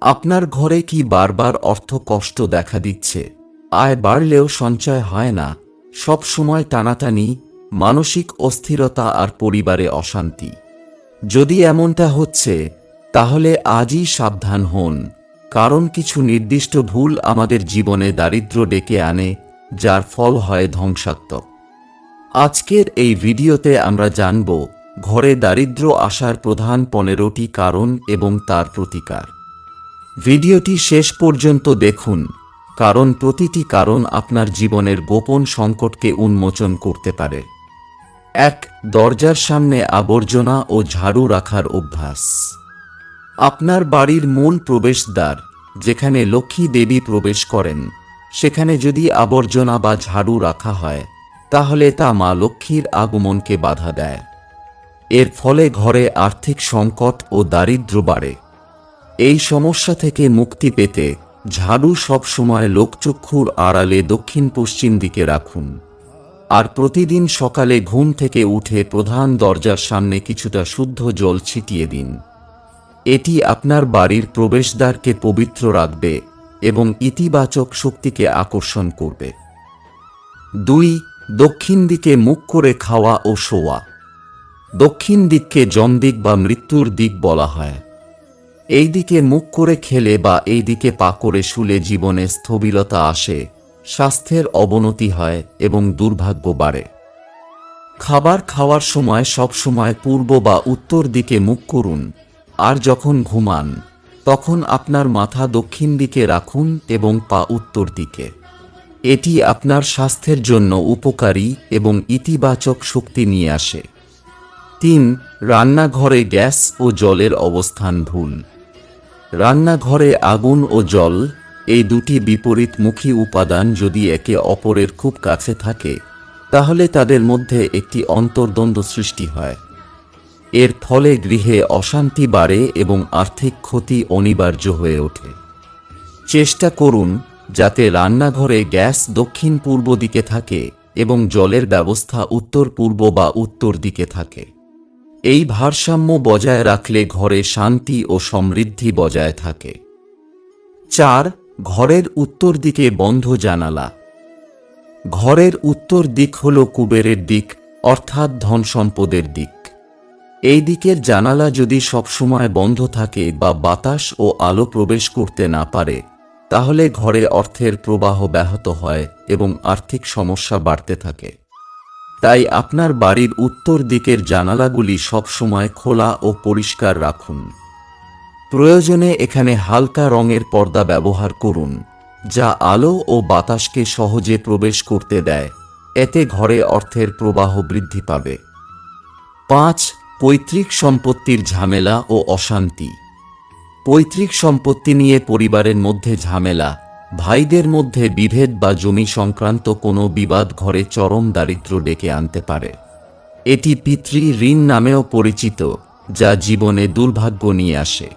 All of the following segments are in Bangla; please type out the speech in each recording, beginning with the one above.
আপনার ঘরে কি বারবার অর্থ কষ্ট দেখা দিচ্ছে? আয় বাড়লেও সঞ্চয় হয় না। সব সময় টানাটানি, মানসিক অস্থিরতা আর পরিবারে অশান্তি। যদি এমনটা হচ্ছে, তাহলে আজই সাবধান হন। কারণ কিছু নির্দিষ্ট ভুল আমাদের জীবনে দারিদ্র্য ডেকে আনে, যার ফল হয় ধ্বংসাত্মক। আজকের এই ভিডিওতে আমরা জানব, ঘরে দারিদ্র্য আসার প্রধান পনেরোটি কারণ এবং তার প্রতিকার। ভিডিওটি শেষ পর্যন্ত দেখুন, কারণ প্রতিটি কারণ আপনার জীবনের গোপন সংকটকে উন্মোচন করতে পারে। এক, দরজার সামনে আবর্জনা ও ঝাড়ু রাখার অভ্যাস। আপনার বাড়ির মূল প্রবেশদ্বার, যেখানে লক্ষ্মী দেবী প্রবেশ করেন, সেখানে যদি আবর্জনা বা ঝাড়ু রাখা হয়, তাহলে তা মা লক্ষ্মীর আগমনকে বাধা দেয়। এর ফলে ঘরে আর্থিক সংকট ও দারিদ্র্য বাড়ে। এই সমস্যা থেকে মুক্তি পেতে ঝাড়ু সবসময় লোকচক্ষুর আড়ালে দক্ষিণ পশ্চিম দিকে রাখুন। আর প্রতিদিন সকালে ঘুম থেকে উঠে প্রধান দরজার সামনে কিছুটা শুদ্ধ জল ছিটিয়ে দিন। এটি আপনার বাড়ির প্রবেশদ্বারকে পবিত্র রাখবে এবং ইতিবাচক শক্তিকে আকর্ষণ করবে। দুই, দক্ষিণ দিকে মুখ করে খাওয়া ও শোয়া। দক্ষিণ দিককে জমদিক বা মৃত্যুর দিক বলা হয়। এই দিকে মুখ করে খেলে বা এই দিকে পা করে শুলে জীবনে স্থবিরতা আসে, স্বাস্থ্যের অবনতি হয় এবং দুর্ভাগ্য বাড়ে। খাবার খাওয়ার সময় সব সময় পূর্ব বা উত্তর দিকে মুখ করুন, আর যখন ঘুমান, তখন আপনার মাথা দক্ষিণ দিকে রাখুন এবং পা উত্তর দিকে। এটি আপনার স্বাস্থ্যের জন্য উপকারী এবং ইতিবাচক শক্তি নিয়ে আসে। তিন, রান্নাঘরে গ্যাস ও জলের অবস্থান ভুল। রান্নাঘরে আগুন ও জল, এই দুটি বিপরীতমুখী উপাদান যদি একে অপরের খুব কাছে থাকে, তাহলে তাদের মধ্যে একটি অন্তর্দ্বন্দ্ব সৃষ্টি হয়। এর ফলে গৃহে অশান্তি বাড়ে এবং আর্থিক ক্ষতি অনিবার্য হয়ে ওঠে। চেষ্টা করুন যাতে রান্নাঘরে গ্যাস দক্ষিণ পূর্ব দিকে থাকে এবং জলের ব্যবস্থা উত্তর পূর্ব বা উত্তর দিকে থাকে। এই ভারসাম্য বজায় রাখলে ঘরে শান্তি ও সমৃদ্ধি বজায় থাকে। চার, ঘরের উত্তর দিকে বন্ধ জানালা। ঘরের উত্তর দিক হল কুবেরের দিক, অর্থাৎ ধন সম্পদের দিক। এই দিকের জানালা যদি সবসময় বন্ধ থাকে বা বাতাস ও আলো প্রবেশ করতে না পারে, তাহলে ঘরে অর্থের প্রবাহ ব্যাহত হয় এবং আর্থিক সমস্যা বাড়তে থাকে। তাই আপনার বাড়ির উত্তর দিকের জানালাগুলি সবসময় খোলা ও পরিষ্কার রাখুন। প্রয়োজনে এখানে হালকা রঙের পর্দা ব্যবহার করুন, যা আলো ও বাতাসকে সহজে প্রবেশ করতে দেয়। এতে ঘরে অর্থের প্রবাহ বৃদ্ধি পাবে। পাঁচ, পৈতৃক সম্পত্তির ঝামেলা ও অশান্তি। পৈতৃক সম্পত্তি নিয়ে পরিবারের মধ্যে ঝামেলা ভাইদের মধ্যে বিভেদ বা জমি সংক্রান্ত কোনো বিবাদ ঘরে চরম দারিদ্র্য ডেকে আনতে পারে। এটি পিতৃ ঋণ নামেও পরিচিত, যা জীবনে দুর্ভাগ্য নিয়ে আসে।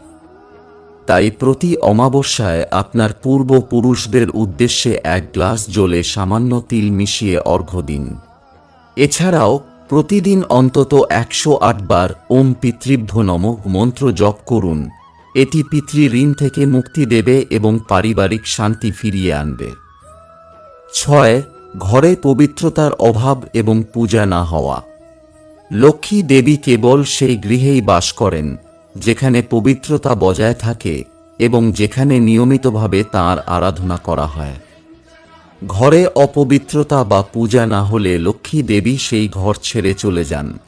তাই প্রতি অমাবস্যায় আপনার পূর্বপুরুষদের উদ্দেশ্যে এক গ্লাস জলে সামান্য তিল মিশিয়ে অর্ঘ্য দিন। এছাড়াও, প্রতিদিন অন্তত একশো বার ওম পিতৃভ্য নমক মন্ত্র জপ করুন এটি পিতৃ ঋণ থেকে মুক্তি দেবে এবং পারিবারিক শান্তি ফিরিয়ে আনবে। ছয়, ঘরে পবিত্রতার অভাব এবং পূজা না হওয়া। লক্ষ্মী দেবী কেবল সেই গৃহেই বাস করেন, যেখানে পবিত্রতা বজায় থাকে এবং যেখানে নিয়মিতভাবে তাঁর আরাধনা করা হয়। ঘরে অপবিত্রতা বা পূজা না হলে লক্ষ্মী দেবী সেই ঘর ছেড়ে চলে যান।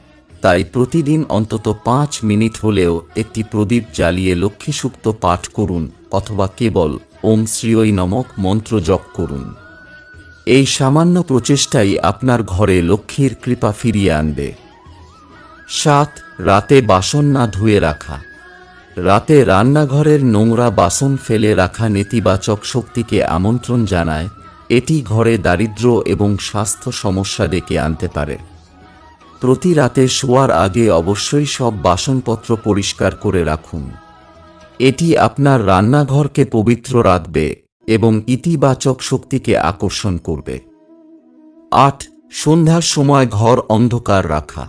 তাই প্রতিদিন অন্তত পাঁচ মিনিট হলেও একটি প্রদীপ জ্বালিয়ে লক্ষ্মী সুক্ত পাঠ করুন অথবা কেবল ওম শ্রীয়ই নমক মন্ত্র জপ করুন। এই সামান্য প্রচেষ্টাই আপনার ঘরে লক্ষ্মীর কৃপা ফিরিয়ে আনবে। সাত, রাতে বাসন না ধুয়ে রাখা। রাতে রান্নাঘরের নোংরা বাসন ফেলে রাখা নেতিবাচক শক্তিকে আমন্ত্রণ জানায়, এটি ঘরে দারিদ্র্য এবং স্বাস্থ্য সমস্যা ডেকে আনতে পারে। প্রতি রাতে শোয়ার আগে অবশ্যই সব বাসনপত্র পরিষ্কার করে রাখুন। এটি আপনার রান্নাঘরকে পবিত্র রাখবে এবং ইতিবাচক শক্তিকে আকর্ষণ করবে। আট, সন্ধ্যার সময় ঘর অন্ধকার রাখা।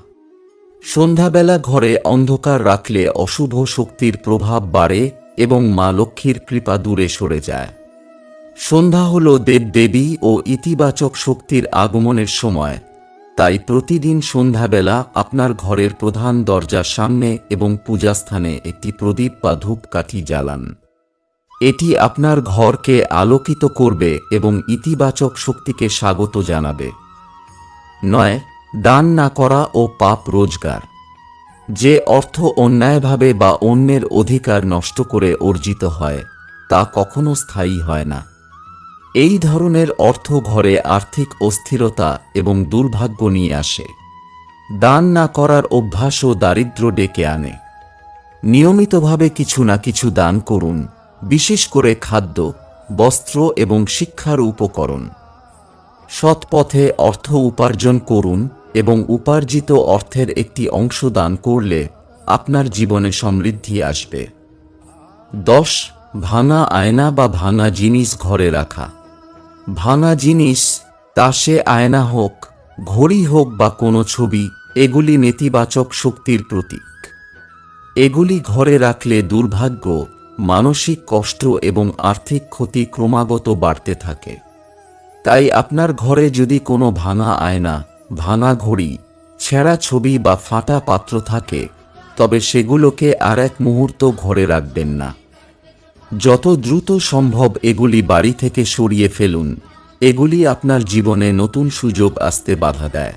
সন্ধ্যাবেলা ঘরে অন্ধকার রাখলে অশুভ শক্তির প্রভাব বাড়ে এবং মা লক্ষ্মীর কৃপা দূরে সরে যায়। সন্ধ্যা হল দেবদেবী ও ইতিবাচক শক্তির আগমনের সময়। তাই প্রতিদিন সন্ধ্যাবেলা আপনার ঘরের প্রধান দরজার সামনে এবং পূজাস্থানে একটি প্রদীপ বা ধূপকাঠি জ্বালান। এটি আপনার ঘরকে আলোকিত করবে এবং ইতিবাচক শক্তিকে স্বাগত জানাবে। নয়, দান না করা ও পাপ রোজগার। যে অর্থ অন্যায়ভাবে বা অন্যের অধিকার নষ্ট করে অর্জিত হয়, তা কখনো স্থায়ী হয় না। এই ধরনের অর্থ ঘরে আর্থিক অস্থিরতা এবং দুর্ভাগ্য নিয়ে আসে। দান না করার অভ্যাসও দারিদ্র ডেকে আনে। নিয়মিতভাবে কিছু না কিছু দান করুন, বিশেষ করে খাদ্য, বস্ত্র এবং শিক্ষার উপকরণ। সৎ পথে অর্থ উপার্জন করুন এবং উপার্জিত অর্থের একটি অংশ দান করলে আপনার জীবনে সমৃদ্ধি আসবে। দশ, ভাঙা আয়না বা ভাঙা জিনিস ঘরে রাখা। ভাঙা জিনিস, তা সে আয়না হোক, ঘড়ি হোক বা কোনো ছবি, এগুলি নেতিবাচক শক্তির প্রতীক। এগুলি ঘরে রাখলে দুর্ভাগ্য, মানসিক কষ্ট এবং আর্থিক ক্ষতি ক্রমাগত বাড়তে থাকে। তাই আপনার ঘরে যদি কোনো ভাঙা আয়না, ভাঙা ঘড়ি, ছেঁড়া ছবি বা ফাটা পাত্র থাকে, তবে সেগুলোকে আর এক মুহূর্ত ঘরে রাখবেন না। যত দ্রুত সম্ভব এগুলি বাড়ি থেকে সরিয়ে ফেলুন। এগুলি আপনার জীবনে নতুন সুযোগ আসতে বাধা দেয়।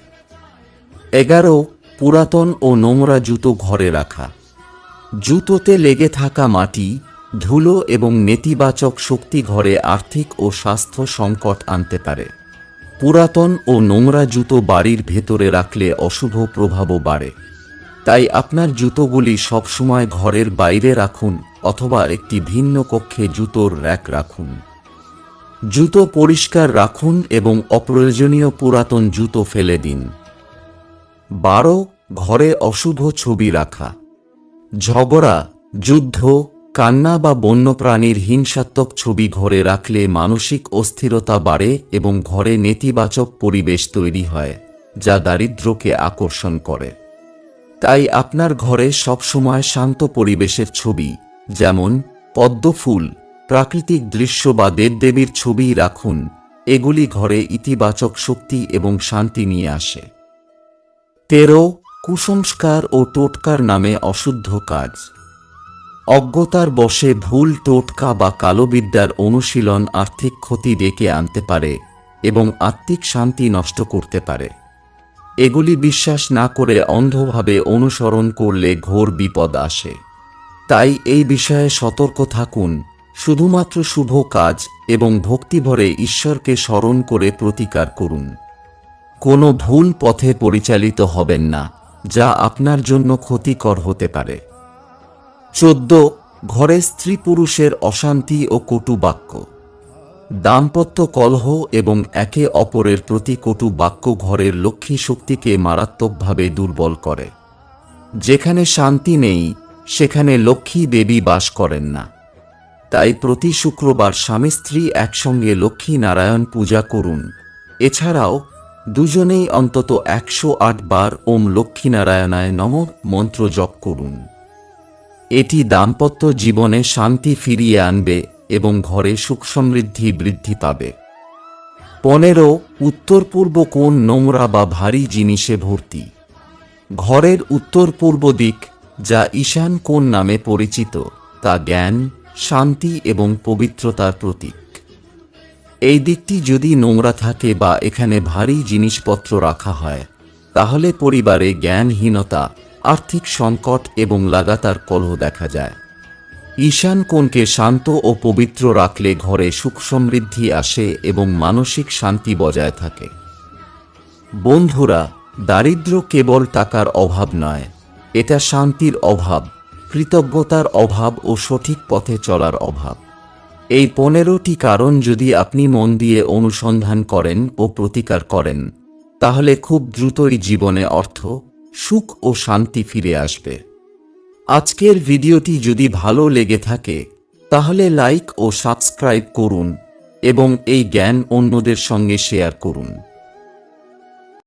এগারো, পুরাতন ও নোংরা জুতো ঘরে রাখা। জুতোতে লেগে থাকা মাটি, ধুলো এবং নেতিবাচক শক্তি ঘরে আর্থিক ও স্বাস্থ্য সংকট আনতে পারে। পুরাতন ও নোংরা জুতো বাড়ির ভেতরে রাখলে অশুভ প্রভাবও বাড়ে। তাই আপনার জুতোগুলি সবসময় ঘরের বাইরে রাখুন অথবা একটি ভিন্ন কক্ষে জুতোর র্যাক রাখুন। জুতো পরিষ্কার রাখুন এবং অপ্রয়োজনীয় পুরাতন জুতো ফেলে দিন। বারো, ঘরে অশুভ ছবি রাখা। ঝগড়া, যুদ্ধ, কান্না বা বন্যপ্রাণীর হিংসাত্মক ছবি ঘরে রাখলে মানসিক অস্থিরতা বাড়ে এবং ঘরে নেতিবাচক পরিবেশ তৈরি হয়, যা দারিদ্র্যকে আকর্ষণ করে। তাই আপনার ঘরে সবসময় শান্ত পরিবেশের ছবি, যেমন পদ্মফুল প্রাকৃতিক দৃশ্য বা দেবদেবীর ছবি রাখুন। এগুলি ঘরে ইতিবাচক শক্তি এবং শান্তি নিয়ে আসে। তেরো, কুসংস্কার ও টোটকার নামে অশুদ্ধ কাজ। অজ্ঞতার বশে ভুল, টোটকা বা কালোবিদ্যার অনুশীলন আর্থিক ক্ষতি ডেকে আনতে পারে এবং আত্মিক শান্তি নষ্ট করতে পারে। এগুলি বিশ্বাস না করে অন্ধভাবে অনুসরণ করলে ঘোর বিপদ আসে। তাই এই বিষয়ে সতর্ক থাকুন, শুধুমাত্র শুভ কাজ এবং ভক্তিভরে ঈশ্বরকে স্মরণ করে প্রতিকার করুন। কোনো ভুল পথে পরিচালিত হবেন না, যা আপনার জন্য ক্ষতিকর হতে পারে। চোদ্দ, ঘরে স্ত্রী পুরুষের অশান্তি ও কটু বাক্য দাম্পত্য কলহ এবং একে অপরের প্রতি কটু বাক্য ঘরের লক্ষ্মী শক্তিকে মারাত্মকভাবে দুর্বল করে। যেখানে শান্তি নেই, সেখানে লক্ষ্মী দেবী বাস করেন না। তাই প্রতি শুক্রবার স্বামী স্ত্রী একসঙ্গে লক্ষ্মী নারায়ণ পূজা করুন। এছাড়াও দুজনেই অন্তত একশো আট বার ওম লক্ষ্মীনারায়ণায় নম মন্ত্র জপ করুন। এটি দাম্পত্য জীবনে শান্তি ফিরিয়ে আনবে এবং ঘরে সুখ সমৃদ্ধি বৃদ্ধি পাবে। পনেরো উত্তর পূর্ব কোণ নোংরা বা ভারী জিনিসে ভর্তি। ঘরের উত্তর পূর্ব দিক, যা ঈশান কোণ নামে পরিচিত, তা জ্ঞান, শান্তি এবং পবিত্রতার প্রতীক। এই দিকটি যদি নোংরা থাকে বা এখানে ভারী জিনিসপত্র রাখা হয়, তাহলে পরিবারে জ্ঞানহীনতা, আর্থিক সংকট এবং লাগাতার কলহ দেখা যায়। ঈশান কোণকে শান্ত ও পবিত্র রাখলে ঘরে সুখ সমৃদ্ধি আসে এবং মানসিক শান্তি বজায় থাকে। বন্ধুরা, দারিদ্র কেবল টাকার অভাব নয়, এটা শান্তির অভাব, কৃতজ্ঞতার অভাব ও সঠিক পথে চলার অভাব। এই পনেরোটি কারণ যদি আপনি মন দিয়ে অনুসন্ধান করেন ও প্রতিকার করেন, তাহলে খুব দ্রুতই জীবনে অর্থ, সুখ ও শান্তি ফিরে আসবে। আজকের ভিডিওটি যদি ভালো লেগে থাকে, তাহলে লাইক ও সাবস্ক্রাইব করুন এবং এই জ্ঞান অন্যদের সঙ্গে শেয়ার করুন।